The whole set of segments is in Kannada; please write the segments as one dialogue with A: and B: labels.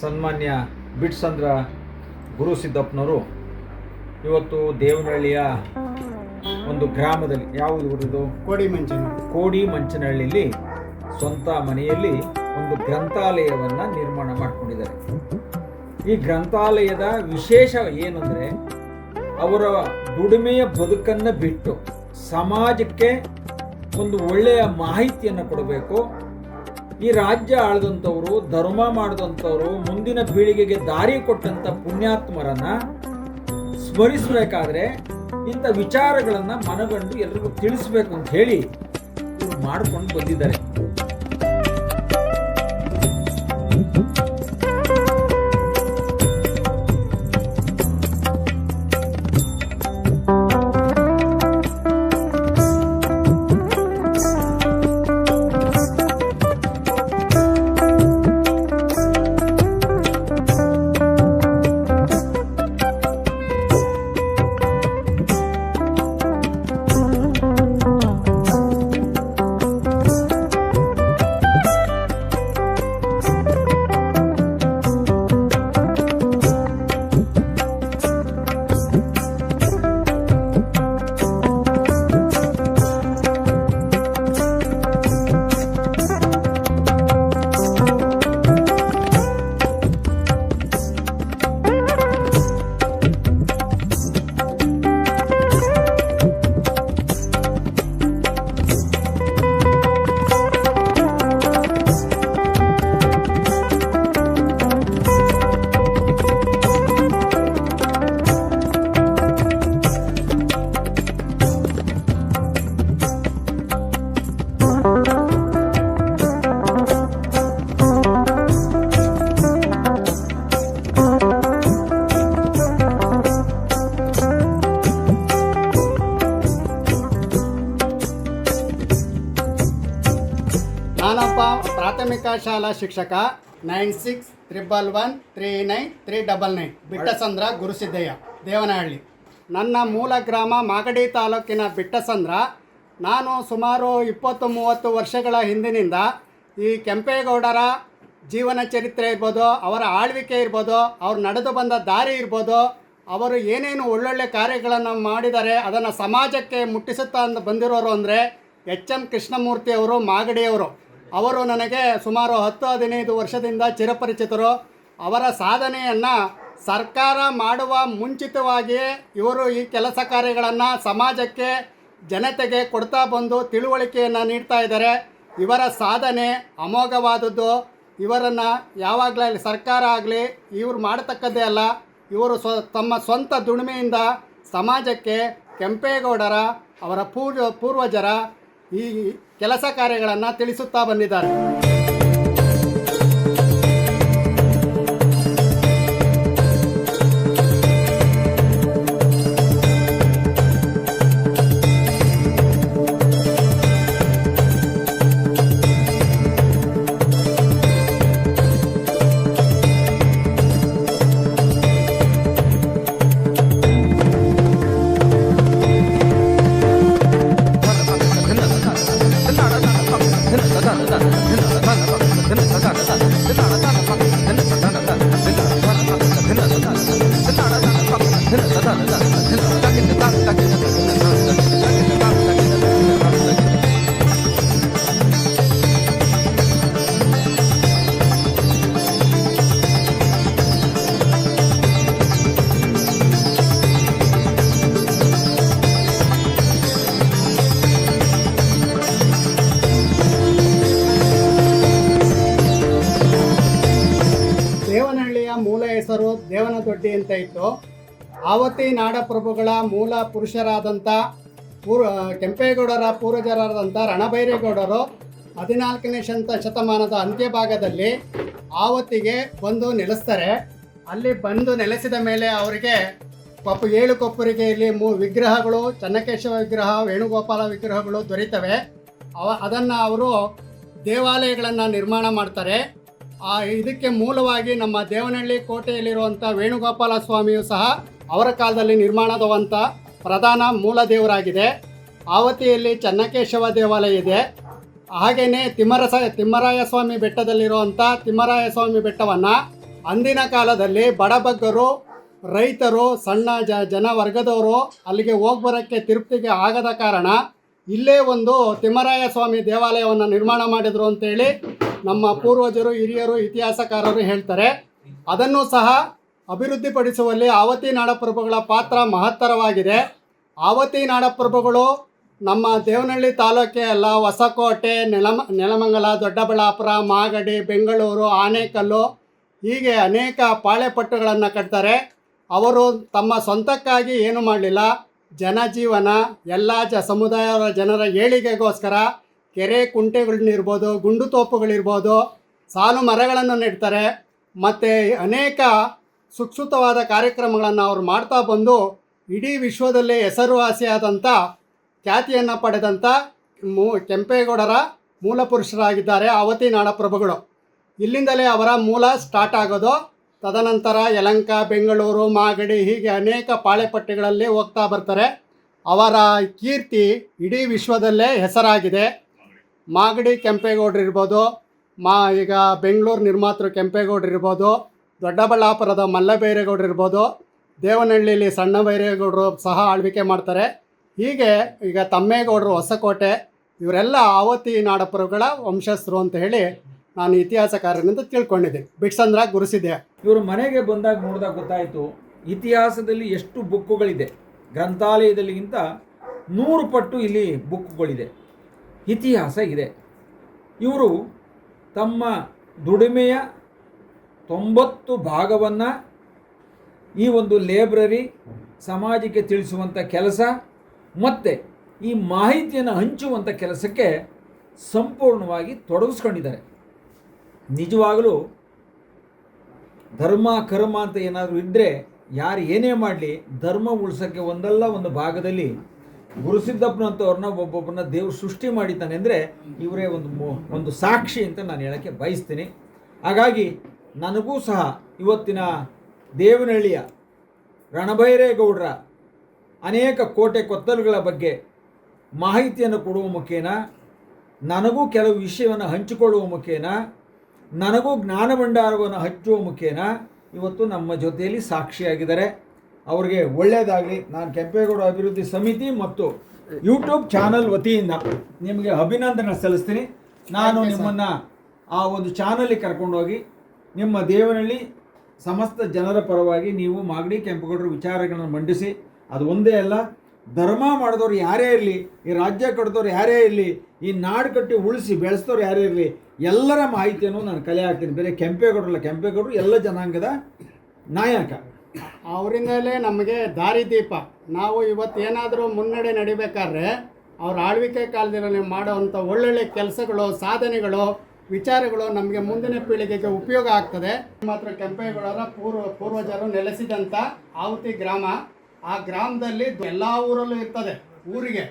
A: ಸನ್ಮಾನ್ಯ ಬಿಟ್ಸಂದ್ರ ಗುರು ಸಿದ್ದಪ್ಪನವರು ಇವತ್ತು ದೇವನಹಳ್ಳಿಯ ಒಂದು ಗ್ರಾಮದಲ್ಲಿ ಯಾವುದು ಊರಿದು?
B: ಕೋಡಿ ಮಂಚನ
A: ಕೋಡಿ ಮಂಚನಹಳ್ಳಿಯಲ್ಲಿ ಸ್ವಂತ ಮನೆಯಲ್ಲಿ ಒಂದು ಗ್ರಂಥಾಲಯವನ್ನು ನಿರ್ಮಾಣ ಮಾಡಿಕೊಂಡಿದ್ದಾರೆ. ಈ ಗ್ರಂಥಾಲಯದ ವಿಶೇಷ ಏನಂದರೆ ಅವರ ದುಡಿಮೆಯ ಬದುಕನ್ನು ಬಿಟ್ಟು ಸಮಾಜಕ್ಕೆ ಒಂದು ಒಳ್ಳೆಯ ಮಾಹಿತಿಯನ್ನು ಕೊಡಬೇಕು. ಈ ರಾಜ್ಯ ಆಳಿದಂಥವರು, ಧರ್ಮ ಮಾಡಿದಂಥವರು, ಮುಂದಿನ ಪೀಳಿಗೆಗೆ ದಾರಿ ಕೊಟ್ಟಂಥ ಪುಣ್ಯಾತ್ಮರನ್ನ ಸ್ಮರಿಸಬೇಕಾದ್ರೆ ಇಂಥ ವಿಚಾರಗಳನ್ನು ಮನಗಂಡು ಎಲ್ರಿಗೂ ತಿಳಿಸ್ಬೇಕು ಅಂತ ಹೇಳಿ ಮಾಡ್ಕೊಂಡು ಬಂದಿದ್ದಾರೆ.
B: ನಾನೊಬ್ಬ ಪ್ರಾಥಮಿಕ ಶಾಲಾ ಶಿಕ್ಷಕ, nine six triple one three nine three double nine, Bittasandra Gurusiddaiah, Devanahalli. ನನ್ನ ಮೂಲ ಗ್ರಾಮ ಮಾಗಡಿ ತಾಲೂಕಿನ ಬಿಟ್ಟಸಂದ್ರ. ನಾನು ಸುಮಾರು ಇಪ್ಪತ್ತು ಮೂವತ್ತು ವರ್ಷಗಳ ಹಿಂದಿನಿಂದ ಈ ಕೆಂಪೇಗೌಡರ ಜೀವನ ಚರಿತ್ರೆ ಇರ್ಬೋದು, ಅವರ ಆಳ್ವಿಕೆ ಇರ್ಬೋದು, ಅವ್ರು ನಡೆದು ಬಂದ ದಾರಿ ಇರ್ಬೋದು, ಅವರು ಏನೇನು ಒಳ್ಳೊಳ್ಳೆ ಕಾರ್ಯಗಳನ್ನು ಮಾಡಿದ್ದಾರೆ, ಅದನ್ನು ಸಮಾಜಕ್ಕೆ ಮುಟ್ಟಿಸುತ್ತಾ ಅಂತ ಬಂದಿರೋರು ಅಂದರೆ ಎಚ್ ಎಂ ಕೃಷ್ಣಮೂರ್ತಿ ಅವರು ಮಾಗಡಿಯವರು ಅವರು ನನಗೆ ಸುಮಾರು ಹತ್ತು ಹದಿನೈದು ವರ್ಷದಿಂದ ಚಿರಪರಿಚಿತರು. ಅವರ ಸಾಧನೆಯನ್ನು ಸರ್ಕಾರ ಮಾಡುವ ಮುಂಚಿತವಾಗಿಯೇ ಇವರು ಈ ಕೆಲಸ ಕಾರ್ಯಗಳನ್ನು ಸಮಾಜಕ್ಕೆ, ಜನತೆಗೆ ಕೊಡ್ತಾ ಬಂದು ತಿಳುವಳಿಕೆಯನ್ನು ನೀಡ್ತಾ ಇದ್ದಾರೆ. ಇವರ ಸಾಧನೆ ಅಮೋಘವಾದದ್ದು. ಇವರನ್ನು ಯಾವಾಗಲೇ ಸರ್ಕಾರ ಆಗಲಿ, ಇವರು ಮಾಡತಕ್ಕದ್ದೇ ಅಲ್ಲ. ಇವರು ಸ್ವ, ತಮ್ಮ ಸ್ವಂತ ದುಡಿಮೆಯಿಂದ ಸಮಾಜಕ್ಕೆ ಕೆಂಪೇಗೌಡರ, ಅವರ ಪೂರ್ವ, ಪೂರ್ವಜರ ಈ ಕೆಲಸ ಕಾರ್ಯಗಳನ್ನು ತಿಳಿಸುತ್ತಾ ಬಂದಿದ್ದಾರೆ. ಮೂಲ ಹೆಸರು ದೇವನದೊಡ್ಡಿ ಅಂತ ಇತ್ತು. ಆವತಿ ನಾಡಪ್ರಭುಗಳ ಮೂಲ ಪುರುಷರಾದಂಥ ಪೂರ್ವ ಕೆಂಪೇಗೌಡರ ಪೂರ್ವಜರಾದಂಥ ರಣಭೈರೇಗೌಡರು ಹದಿನಾಲ್ಕನೇ ಶತ ಶತಮಾನದ ಅಂತ್ಯಭಾಗದಲ್ಲಿ ಆವತ್ತಿಗೆ ಬಂದು ನೆಲೆಸ್ತಾರೆ. ಅಲ್ಲಿ ಬಂದು ನೆಲೆಸಿದ ಮೇಲೆ ಅವರಿಗೆ ಕೊಪ್ಪು ಏಳು ಕೊಪ್ಪರಿಗೆಯಲ್ಲಿ ಮೂ ವಿಗ್ರಹಗಳು, ಚನ್ನಕೇಶವ ವಿಗ್ರಹ, ವೇಣುಗೋಪಾಲ ವಿಗ್ರಹಗಳು ದೊರೀತವೆ. ಅವ ಅದನ್ನು ಅವರು ದೇವಾಲಯಗಳನ್ನು ನಿರ್ಮಾಣ ಮಾಡ್ತಾರೆ. ಆ ಇದಕ್ಕೆ ಮೂಲವಾಗಿ ನಮ್ಮ ದೇವನಹಳ್ಳಿ ಕೋಟೆಯಲ್ಲಿರುವಂಥ ವೇಣುಗೋಪಾಲ ಸ್ವಾಮಿಯು ಸಹ ಅವರ ಕಾಲದಲ್ಲಿ ನಿರ್ಮಾಣದವಂಥ ಪ್ರಧಾನ ಮೂಲ ದೇವರಾಗಿದೆ. ಆವತಿಯಲ್ಲಿ ಚನ್ನಕೇಶವ ದೇವಾಲಯ ಇದೆ. ಹಾಗೆಯೇ ತಿಮ್ಮರಸ ತಿಮ್ಮರಾಯ ಸ್ವಾಮಿ ಬೆಟ್ಟದಲ್ಲಿರುವಂಥ ತಿಮ್ಮರಾಯ ಸ್ವಾಮಿ ಬೆಟ್ಟವನ್ನು ಅಂದಿನ ಕಾಲದಲ್ಲಿ ಬಡಬಗ್ಗರು, ರೈತರು, ಸಣ್ಣ ಜ, ಜನ ವರ್ಗದವರು ಅಲ್ಲಿಗೆ ಹೋಗಿ ಬರೋಕ್ಕೆ ತಿರುಪ್ತಿಗೆ ಆಗದ ಕಾರಣ ಇಲ್ಲೇ ಒಂದು ತಿಮ್ಮರಾಯ ಸ್ವಾಮಿ ದೇವಾಲಯವನ್ನು ನಿರ್ಮಾಣ ಮಾಡಿದರು ಅಂತೇಳಿ ನಮ್ಮ ಪೂರ್ವಜರು, ಹಿರಿಯರು, ಇತಿಹಾಸಕಾರರು ಹೇಳ್ತಾರೆ, ಅದನ್ನು ಸಹ ಅಭಿವೃದ್ಧಿಪಡಿಸುವಲ್ಲಿ ಆವತಿ ನಾಡಪ್ರಭುಗಳ ಪಾತ್ರ ಮಹತ್ತರವಾಗಿದೆ. ಆವತಿ ನಾಡಪ್ರಭುಗಳು ನಮ್ಮ ದೇವನಹಳ್ಳಿ ತಾಲೂಕೆ ಅಲ್ಲ, ಹೊಸಕೋಟೆ, ನೆಲಮ, ನೆಲಮಂಗಲ, ದೊಡ್ಡಬಳ್ಳಾಪುರ, ಮಾಗಡಿ, ಬೆಂಗಳೂರು, ಆನೇಕಲ್ಲು ಹೀಗೆ ಅನೇಕ ಪಾಳೆಪಟ್ಟುಗಳನ್ನು ಕಟ್ತಾರೆ. ಅವರು ತಮ್ಮ ಸ್ವಂತಕ್ಕಾಗಿ ಏನು ಮಾಡಲಿಲ್ಲ, ಜನಜೀವನ, ಎಲ್ಲ ಜ, ಸಮುದಾಯದ ಜನರ ಏಳಿಗೆಗೋಸ್ಕರ ಕೆರೆ ಕುಂಟೆಗಳನ್ನಿರ್ಬೋದು ಗುಂಡು ತೋಪುಗಳಿರ್ಬೋದು, ಸಾಲು ಮರಗಳನ್ನು ನೆಡ್ತಾರೆ. ಮತ್ತು ಅನೇಕ ಸುಕ್ಷುತವಾದ ಕಾರ್ಯಕ್ರಮಗಳನ್ನು ಅವರು ಮಾಡ್ತಾ ಬಂದು ಇಡೀ ವಿಶ್ವದಲ್ಲೇ ಹೆಸರುವಾಸಿಯಾದಂಥ ಖ್ಯಾತಿಯನ್ನು ಪಡೆದಂಥ ಮೂ ಕೆಂಪೇಗೌಡರ ಮೂಲ ಪುರುಷರಾಗಿದ್ದಾರೆ ಅವತಿ ನಾಡಪ್ರಭುಗಳು. ಇಲ್ಲಿಂದಲೇ ಅವರ ಮೂಲ ಸ್ಟಾರ್ಟ್ ಆಗೋದು ತದನಂತರ ಯಲಂಕ, ಬೆಂಗಳೂರು, ಮಾಗಡಿ ಹೀಗೆ ಅನೇಕ ಪಾಳೆಪಟ್ಟೆಗಳಲ್ಲಿ ಹೋಗ್ತಾ ಬರ್ತಾರೆ. ಅವರ ಕೀರ್ತಿ ಇಡೀ ವಿಶ್ವದಲ್ಲೇ ಹೆಸರಾಗಿದೆ. ಮಾಗಡಿ ಕೆಂಪೇಗೌಡರು ಇರ್ಬೋದು, ಮಾ ಈಗ ಬೆಂಗಳೂರು ನಿರ್ಮಾತೃ ಕೆಂಪೇಗೌಡರು ಇರ್ಬೋದು, ದೊಡ್ಡಬಳ್ಳಾಪುರದ ಮಲ್ಲಬೈರೇಗೌಡರು ಇರ್ಬೋದು ದೇವನಹಳ್ಳಿಯಲ್ಲಿ ಸಣ್ಣ ಬೈರೇಗೌಡರು ಸಹ ಆಳ್ವಿಕೆ ಮಾಡ್ತಾರೆ. ಹೀಗೆ ಈಗ ತಮ್ಮೇಗೌಡರು ಹೊಸಕೋಟೆ, ಇವರೆಲ್ಲ ಆವತಿ ನಾಡಪುರಗಳ ವಂಶಸ್ಥರು ಅಂತ ಹೇಳಿ ನಾನು ಇತಿಹಾಸಕಾರನಿಂದ ತಿಳ್ಕೊಂಡಿದ್ದೀನಿ. ಬಿಟ್ಸಂದ್ರ ಗುರುಸಿದೆ
A: ಇವರು ಮನೆಗೆ ಬಂದಾಗ ನೋಡಿದಾಗ ಗೊತ್ತಾಯಿತು, ಇತಿಹಾಸದಲ್ಲಿ ಎಷ್ಟು ಬುಕ್ಕುಗಳಿದೆ. ಗ್ರಂಥಾಲಯದಲ್ಲಿಗಿಂತ ನೂರು ಪಟ್ಟು ಇಲ್ಲಿ ಬುಕ್ಕುಗಳಿದೆ. ಇತಿಹಾಸ ಇದೆ. ಇವರು ತಮ್ಮ ದುಡಿಮೆಯ ತೊಂಬತ್ತು ಭಾಗವನ್ನು ಈ ಒಂದು ಲೈಬ್ರರಿ ಸಮಾಜಕ್ಕೆ ತಿಳಿಸುವಂಥ ಕೆಲಸ ಮತ್ತು ಈ ಮಾಹಿತಿಯನ್ನು ಹಂಚುವಂಥ ಕೆಲಸಕ್ಕೆ ಸಂಪೂರ್ಣವಾಗಿ ತೊಡಗಿಸ್ಕೊಂಡಿದ್ದಾರೆ. ನಿಜವಾಗಲೂ ಧರ್ಮ, ಕರ್ಮ ಅಂತ ಏನಾದರೂ ಇದ್ದರೆ ಯಾರು ಏನೇ ಮಾಡಲಿ, ಧರ್ಮ ಉಳಿಸೋಕ್ಕೆ ಒಂದಲ್ಲ ಒಂದು ಭಾಗದಲ್ಲಿ ಗುರುಸಿದ್ದಪ್ಪನಂತವ್ರನ್ನ ಒಬ್ಬೊಬ್ಬರನ್ನ ದೇವ್ರು ಸೃಷ್ಟಿ ಮಾಡಿದ್ದಾನೆ ಅಂದರೆ ಇವರೇ ಒಂದು ಒಂದು ಸಾಕ್ಷಿ ಅಂತ ನಾನು ಹೇಳೋಕ್ಕೆ ಬಯಸ್ತೀನಿ. ಹಾಗಾಗಿ ನನಗೂ ಸಹ ಇವತ್ತಿನ ದೇವನಹಳ್ಳಿಯ ರಣಭೈರೇಗೌಡರ ಅನೇಕ ಕೋಟೆ ಕೊತ್ತಲುಗಳ ಬಗ್ಗೆ ಮಾಹಿತಿಯನ್ನು ಕೊಡುವ ಮುಖೇನ, ನನಗೂ ಕೆಲವು ವಿಷಯವನ್ನು ಹಂಚಿಕೊಳ್ಳುವ ಮುಖೇನ, ನನಗೂ ಜ್ಞಾನ ಭಂಡಾರವನ್ನು ಹಚ್ಚುವ ಮುಖೇನ ಇವತ್ತು ನಮ್ಮ ಜೊತೆಯಲ್ಲಿ ಸಾಕ್ಷಿಯಾಗಿದ್ದಾರೆ. ಅವರಿಗೆ ಒಳ್ಳೆಯದಾಗಲಿ ನಾನು ಕೆಂಪೇಗೌಡ ಅಭಿವೃದ್ಧಿ ಸಮಿತಿ ಮತ್ತು ಯೂಟ್ಯೂಬ್ ಚಾನಲ್ ವತಿಯಿಂದ ನಿಮಗೆ ಅಭಿನಂದನೆ ಸಲ್ಲಿಸ್ತೀನಿ. ನಾನು ನಿಮ್ಮನ್ನು ಆ ಒಂದು ಚಾನಲಿಗೆ ಕರ್ಕೊಂಡೋಗಿ ನಿಮ್ಮ ದೇವನಹಳ್ಳಿ ಸಮಸ್ತ ಜನರ ಪರವಾಗಿ ನೀವು ಮಾಗಡಿ ಕೆಂಪೇಗೌಡರ ವಿಚಾರಗಳನ್ನು ಮಂಡಿಸಿ ಅದು ಒಂದೇ ಅಲ್ಲ ಧರ್ಮ ಮಾಡಿದವ್ರು ಯಾರೇ ಇರಲಿ ಈ ರಾಜ್ಯ ಕಟ್ಟಿದವ್ರು ಯಾರೇ ಇರಲಿ ಈ ನಾಡು ಕಟ್ಟಿ ಉಳಿಸಿ ಬೆಳೆಸಿದವ್ರು ಯಾರೇ ಇರಲಿ ಎಲ್ಲರ ಮಾಹಿತಿಯನ್ನು ನಾನು ಕಲೆ ಹಾಕ್ತೀನಿ. ಬೇರೆ ಕೆಂಪೇಗೌಡರಲ್ಲ ಕೆಂಪೇಗೌಡರು ಎಲ್ಲ ಜನಾಂಗದ ನಾಯಕ.
B: ಅವರಿಂದಲೇ ನಮಗೆ ದಾರಿದೀಪ ನಾವು ಇವತ್ತು ಏನಾದರೂ ಮುನ್ನಡೆ ನಡಿಬೇಕಾದ್ರೆ ಅವ್ರ ಆಳ್ವಿಕೆ ಕಾಲದಲ್ಲಿ ಮಾಡುವಂಥ ಒಳ್ಳೊಳ್ಳೆ ಕೆಲಸಗಳು, ಸಾಧನೆಗಳು, ವಿಚಾರಗಳು ನಮಗೆ ಮುಂದಿನ ಪೀಳಿಗೆಗೆ ಉಪಯೋಗ ಆಗ್ತದೆ. ಮಾತ್ರ ಕೆಂಪೇಗೌಡರ ಪೂರ್ವ ಪೂರ್ವಜರು ನೆಲೆಸಿದಂಥ ಆವತಿ ಗ್ರಾಮ, ಆ ಗ್ರಾಮದಲ್ಲಿ ಎಲ್ಲ ಊರಲ್ಲೂ ಇರ್ತದೆ, ಊರಿಗೆ.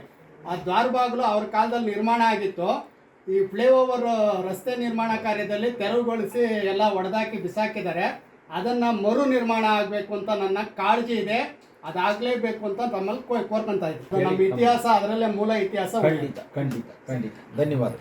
B: ಆ ದ್ವಾರಬಾಗಿಲು ಅವ್ರ ಕಾಲದಲ್ಲಿ ನಿರ್ಮಾಣ ಆಗಿತ್ತು. ಈ ಫ್ಲೈಓವರ್ ರಸ್ತೆ ನಿರ್ಮಾಣ ಕಾರ್ಯದಲ್ಲಿ ತೆರವುಗೊಳಿಸಿ ಎಲ್ಲ ಒಡೆದಾಕಿ ಬಿಸಾಕಿದ್ದಾರೆ. ಅದನ್ನ ಮರು ನಿರ್ಮಾಣ ಆಗಬೇಕು ಅಂತ ನನ್ನ ಕಾಳಜಿ ಇದೆ. ಅದಾಗಲೇಬೇಕು ಅಂತ ತಮ್ಮಲ್ಲಿ ಕೋ ಕೋರ್ಕೊಂತ ಇದ್ದೀನಿ ನಮ್ಮ ಇತಿಹಾಸ ಅದರಲ್ಲೇ ಮೂಲ ಇತಿಹಾಸ
A: ಖಂಡಿತ ಖಂಡಿತ ಖಂಡಿತ. ಧನ್ಯವಾದ